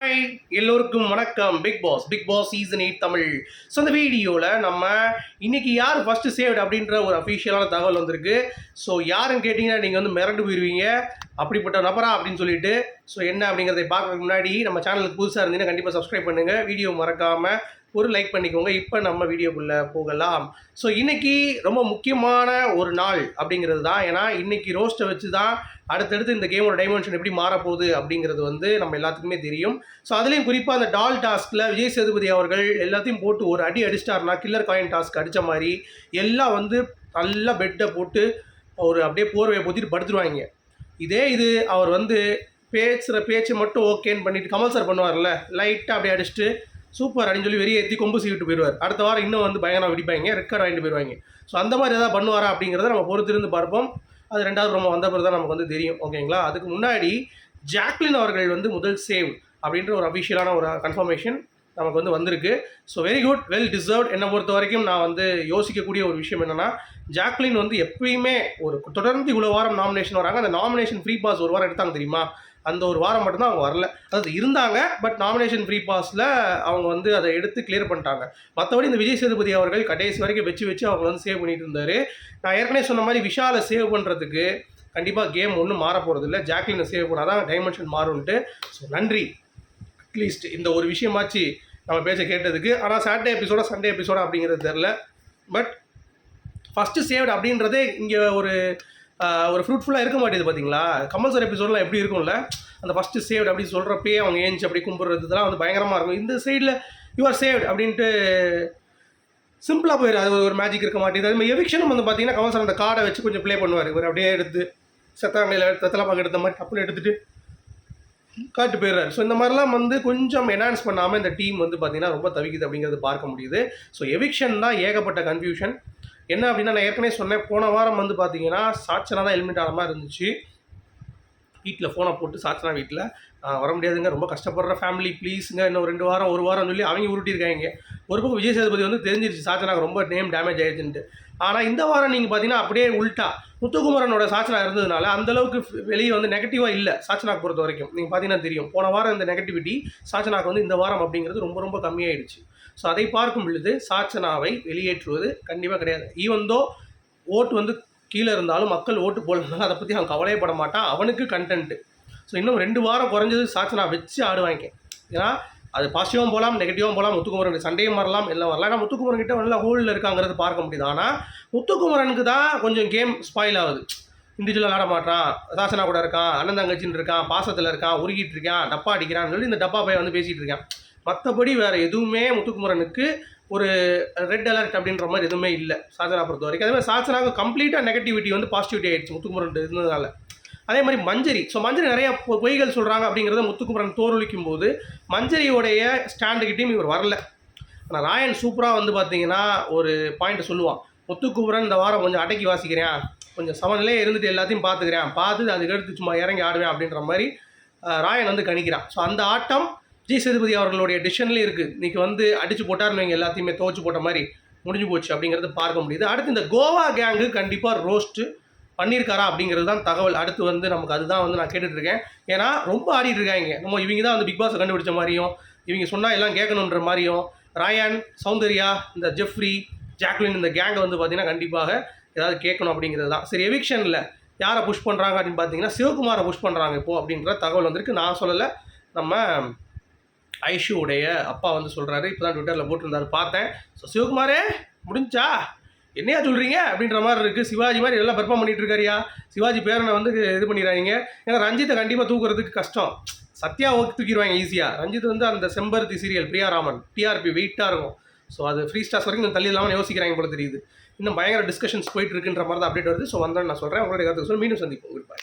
Hi எல்லோருக்கும் வணக்கம். Bigg Boss. Bigg Boss season eight Tamil. So இந்த வீடியோவில் நம்ம இன்னைக்கு யார் ஃபர்ஸ்ட் சேவ்டு அப்படின்ற ஒரு அஃபிஷியலான தகவல் வந்திருக்கு. ஸோ யாருன்னு கேட்டிங்கன்னா நீங்கள் வந்து மிரண்டு போயிடுவீங்க அப்படிப்பட்ட நபரா அப்படின்னு சொல்லிட்டு ஸோ என்ன அப்படிங்கிறதை பார்க்கறதுக்கு முன்னாடி நம்ம சேனலுக்கு புதுசாக இருந்தீங்கன்னா கண்டிப்பாக சப்ஸ்கிரைப் பண்ணுங்கள் வீடியோ மறக்காமல் ஒரு லைக் பண்ணிக்கோங்க. இப்போ நம்ம வீடியோக்குள்ளே போகலாம். ஸோ இன்றைக்கி ரொம்ப முக்கியமான ஒரு நாள் அப்படிங்கிறது தான். ஏன்னா இன்றைக்கி ரோஸ்ட்டை வச்சு தான் அடுத்தடுத்து இந்த கேமோட டைமென்ஷன் எப்படி மாறப்போகுது அப்படிங்கிறது வந்து நம்ம எல்லாத்துக்குமே தெரியும். ஸோ அதுலேயும் குறிப்பாக அந்த டால் டாஸ்கில் விஜய் சேதுபதி அவர்கள் எல்லாத்தையும் போட்டு ஒரு அடி அடிச்சிட்டாருனா கில்லர் காயின் டாஸ்க் அடித்த மாதிரி எல்லாம் வந்து நல்லா பெட்டை போட்டு ஒரு அப்படியே போர்வையை பொத்திட்டு படுத்துருவாங்க. இதே இது அவர் வந்து பேசுகிற பேச்சு மட்டும் ஓகேன்னு பண்ணிட்டு கமல் சார் பண்ணுவார்ல லைட்டாக அப்படியே அடிச்சுட்டு சூப்பர் அப்படின்னு சொல்லி வெளியே ஏற்றி கொம்பு சீவிட்டு போயிடுவார். அடுத்த வாரம் இன்னும் வந்து பயங்கரம் வெடிப்பாங்க ரெக்கார்ட் வாங்கிட்டு போயிடுவாங்க. ஸோ அந்த மாதிரி ஏதாவது பண்ணுவாரா அப்படிங்கிறத நம்ம பொறுத்திருந்து பார்ப்போம். அது ரெண்டாவது ரொம்ப வந்த பிறகு தான் நமக்கு வந்து தெரியும் ஓகேங்களா அதுக்கு முன்னாடி ஜாக்லின் அவர்கள் வந்து முதல் சேவ் அப்படின்ற ஒரு அஃபிஷியலான ஒரு கன்ஃபர்மேஷன் நமக்கு வந்து வந்திருக்கு. So very good well deserved என்னை பொறுத்த வரைக்கும் நான் வந்து யோசிக்கக்கூடிய ஒரு விஷயம் என்னென்னா ஜாக்லின் வந்து எப்பயுமே ஒரு தொடர்ந்து இவ்வளோ வாரம் நாமினேஷன் வராங்க. அந்த நாமினேஷன் ஃப்ரீ பாஸ் ஒரு வாரம் எடுத்தாங்க தெரியுமா? அந்த ஒரு வாரம் மட்டும்தான் அவங்க வரல. அதாவது இருந்தாங்க பட் நாமினேஷன் ஃப்ரீ பாஸில் அவங்க வந்து அதை எடுத்து கிளியர் பண்ணிட்டாங்க. மற்றபடி இந்த விஜய் சேதுபதி அவர்கள் கடைசி வரைக்கும் வச்சு வச்சு அவங்க வந்து சேவ் பண்ணிட்டு இருந்தார். நான் ஏற்கனவே சொன்ன மாதிரி விஷாலை சேவ் பண்ணுறதுக்கு கண்டிப்பாக கேம் ஒன்றும் மாற போகிறது இல்லை ஜாக்லினை சேவ் பண்ணால் தான் டைமென்ஷன் மாறும்ன்ட்டு. ஸோ நன்றி. அட்லீஸ்ட் இந்த ஒரு விஷயமாச்சு நம்ம பேச்சை கேட்டதுக்கு. ஆனால் சாட்டர்டே எபிசோட சண்டே எபிசோட அப்படிங்கிறது தெரில பட் ஃபஸ்ட்டு சேவ்டு அப்படின்றதே இங்கே ஒரு ஒரு ஃப்ரூட்ஃபுல்லாக இருக்க மாட்டேது பார்த்தீங்களா கம்பல்சரி எபிசோடெலாம் எப்படி இருக்கும்ல? அந்த ஃபஸ்ட்டு சேவ்டு அப்படி சொல்கிறப்பயே அவங்க ஏஞ்சி அப்படி கும்பிட்றது இதெல்லாம் வந்து பயங்கரமாக இருக்கும். இந்த சைடில் யூஆர் சேவ்டு அப்படின்ட்டு சிம்பிளாக போயிடும் அது ஒரு மேஜிக் இருக்க மாட்டேங்குது. அதுமாதிரி எவிக்ஷனும் வந்து பார்த்தீங்கன்னா கமல் சார் அந்த கார்டை வச்சு கொஞ்சம் ப்ளே பண்ணுவார். இவர் அப்படியே எடுத்து செத்தாங்கையில் செத்தலாப்பாக எடுத்த மாதிரி கப்பல் எடுத்துகிட்டு காட்டு போயிடுறாரு. ஸோ இந்த மாதிரிலாம் வந்து கொஞ்சம் என்ஹான்ஸ் பண்ணாமல் இந்த டீம் வந்து பார்த்தீங்கன்னா ரொம்ப தவிக்குது அப்படிங்கிறது பார்க்க முடியுது. ஸோ எவிக்ஷன் தான் ஏகப்பட்ட கன்ஃபியூஷன் என்ன அப்படின்னா நான் ஏற்கனவே சொன்னேன் போன வாரம் வந்து பார்த்தீங்கன்னா சாட்சனா தான் ஹெல்மெட் ஆன மாதிரி இருந்துச்சு. வீட்டில் ஃபோனை போட்டு சாச்சனா வீட்டில் வர முடியாதுங்க ரொம்ப கஷ்டப்படுற ஃபேமிலி ப்ளீஸுங்க இன்னும் ரெண்டு வாரம் ஒரு வாரம் சொல்லி அவங்க உருட்டியிருக்காங்க. ஒரு பக்கம் விஜய் சேதுபதி வந்து தெரிஞ்சிருச்சு சாச்சனாக்கு ரொம்ப நேம் டேமேஜ் ஆயிடுச்சுன்ட்டு. ஆனால் இந்த வாரம் நீங்கள் பார்த்தீங்கன்னா அப்படியே உல்ட்டா முத்துக்குமரனோட சாச்சனா இருந்ததுனால அந்த அளவுக்கு வெளியே வந்து நெகட்டிவாக இல்லை சாச்சனாக்கு பொறுத்த வரைக்கும். நீங்கள் பார்த்தீங்கன்னா தெரியும். போன வாரம் இந்த நெகட்டிவிட்டி சாச்சனாக்கு வந்து இந்த வாரம் அப்படிங்கிறது ரொம்ப ரொம்ப கம்மியாயிடுச்சு. ஸோ அதை பார்க்கும் பொழுது சாச்சனாவை வெளியேற்றுவது கண்டிப்பாக கிடையாது. ஈவன் தோ ஓட்டு வந்து கீழே இருந்தாலும் மக்கள் ஓட்டு போடலாம் அதை பற்றி அவன் கவலையே பட மாட்டான். அவனுக்கு கண்டென்ட்டு ஸோ இன்னும் ரெண்டு வாரம் குறைஞ்சது சாச்சனா வச்சு ஆடுவாங்க. ஏன்னா அது பாசிட்டிவாகவும் போகலாம் நெகட்டிவாகவும் போகலாம் முத்துக்குமரன் சண்டையும் வரலாம் எல்லாம் வரலாம். ஆனால் முத்துக்குமரன் கிட்ட நல்ல ஹோல்டில் இருக்காங்கிறது பார்க்க முடியுது. ஆனால் முத்துக்குமரனுக்கு தான் கொஞ்சம் கேம் ஸ்பாயில் ஆகுது. இண்டிவிஜுவலாக விளாட மாட்டான் சாசனா கூட இருக்கான் அண்ணன் தங்கச்சின்னு இருக்கான் பாசத்தில் இருக்கான் உருகிட்டு இருக்கான் டப்பா அடிக்கிறான்னு சொல்லி இந்த டப்பா பையன் வந்து பேசிகிட்டு இருக்கான். மற்றபடி வேறு எதுவுமே முத்துக்குமரனுக்கு ஒரு ரெட் அலர்ட் அப்படின்ற மாதிரி எதுவுமே இல்லை. சாச்சனா பொறுத்த வரைக்கும் அதே மாதிரி சாச்சனாவுக்கு கம்ப்ளீட்டாக நெகட்டிவிட்டி வந்து பாசிட்டிவிட்டி ஆகிடுச்சு முத்துக்குமரன் இருந்ததுனால. அதே மாதிரி மஞ்சரி. ஸோ மஞ்சரி நிறைய பொ- பொய்கள் சொல்கிறாங்க அப்படிங்கிறத முத்துக்குமரன் தோற்கடிக்கும் போது மஞ்சரியோடைய ஸ்டாண்டுக்கிட்டையும் இவர் வரல. ஆனால் ராயன் சூப்பராக வந்து பார்த்தீங்கன்னா ஒரு பாயிண்ட் சொல்லுவான். முத்துக்குமரன் இந்த வாரம் கொஞ்சம் அடக்கி வாசிக்கிறேன். கொஞ்சம் சமநிலையே இருந்துட்டு எல்லாத்தையும் பார்த்துக்கிறேன் பார்த்து அதுக்கடுத்து சும்மா இறங்கி ஆடுவேன் அப்படின்ற மாதிரி ராயன் வந்து கணிக்கிறான். ஸோ அந்த ஆட்டம் ஜி. சேதுபதி அவர்களுடைய டிசிஷன்லேயே இருக்குது இன்றைக்கி வந்து அடிச்சு போட்டார் வைங்க எல்லாத்தையுமே துவச்சி போட்ட மாதிரி முடிஞ்சு போச்சு அப்படிங்கிறது பார்க்க முடியுது. அடுத்து இந்த கோவா கேங்கு கண்டிப்பாக ரோஸ்ட்டு பண்ணியிருக்காரா அப்படிங்கிறது தான் தகவல். அடுத்து வந்து நமக்கு அதுதான் வந்து நான் கேட்டுட்ருக்கேன். ஏன்னா ரொம்ப ஆடிட்டு இருக்காங்க. நம்ம இவங்க தான் வந்து பிக் பாஸை கண்டுபிடிச்ச மாதிரியும் இவங்க சொன்னால் எல்லாம் கேட்கணுன்ற மாதிரியும் ராயன் சௌந்தர்யா இந்த ஜெஃப்ரி ஜாக்லின் இந்த கேங்கை வந்து பார்த்தீங்கன்னா கண்டிப்பாக ஏதாவது கேட்கணும் அப்படிங்கிறது தான். சரி எவிக்ஷனில் யாரை புஷ் பண்ணுறாங்க அப்படின்னு பார்த்தீங்கன்னா சிவகுமாரை புஷ் பண்ணுறாங்க இப்போது அப்படின்ற தகவல் வந்திருக்கு. நான் சொல்லலை நம்ம ஐஷுவுடைய அப்பா வந்து சொல்கிறாரு இப்போ தான் ட்விட்டரில் போட்டிருந்தாரு பார்த்தேன். ஸோ சிவகுமாரே முடிஞ்சா? என்னையா சொல்கிறீங்க அப்படின்ற மாதிரி இருக்குது சிவாஜி மாதிரி எல்லாம் பெர்ஃபார்ம் பண்ணிகிட்டு இருக்காரியா? சிவாஜி பேரனை வந்து இது பண்ணிடுறாங்க ஏன்னா ரஞ்சித்தை கண்டிப்பாக தூக்குறதுக்கு கஷ்டம். சத்யா ஓகே தூக்கிடுவாங்க ஈஸியாக ரஞ்சித் வந்து அந்த செம்பருத்தி சீரியல் பிரியா ராமன் டிஆர்பி வெயிட்டாக இருக்கும். ஸோ அது ஃப்ரீ ஸ்டார்ஸ் வரைக்கும் தள்ளி இல்லாமல் யோசிக்கிறாங்க போல தெரியுது. இன்னும் பயங்கர டிஸ்கஷன்ஸ் போயிட்டு இருக்குன்ற மாதிரி தான் அப்டேட் வருது. ஸோ வந்தோன்னு நான் சொல்கிறேன் உங்களுடைய கருத்துக்கு சொல்லி மீண்டும் சந்திப்போம். Good bye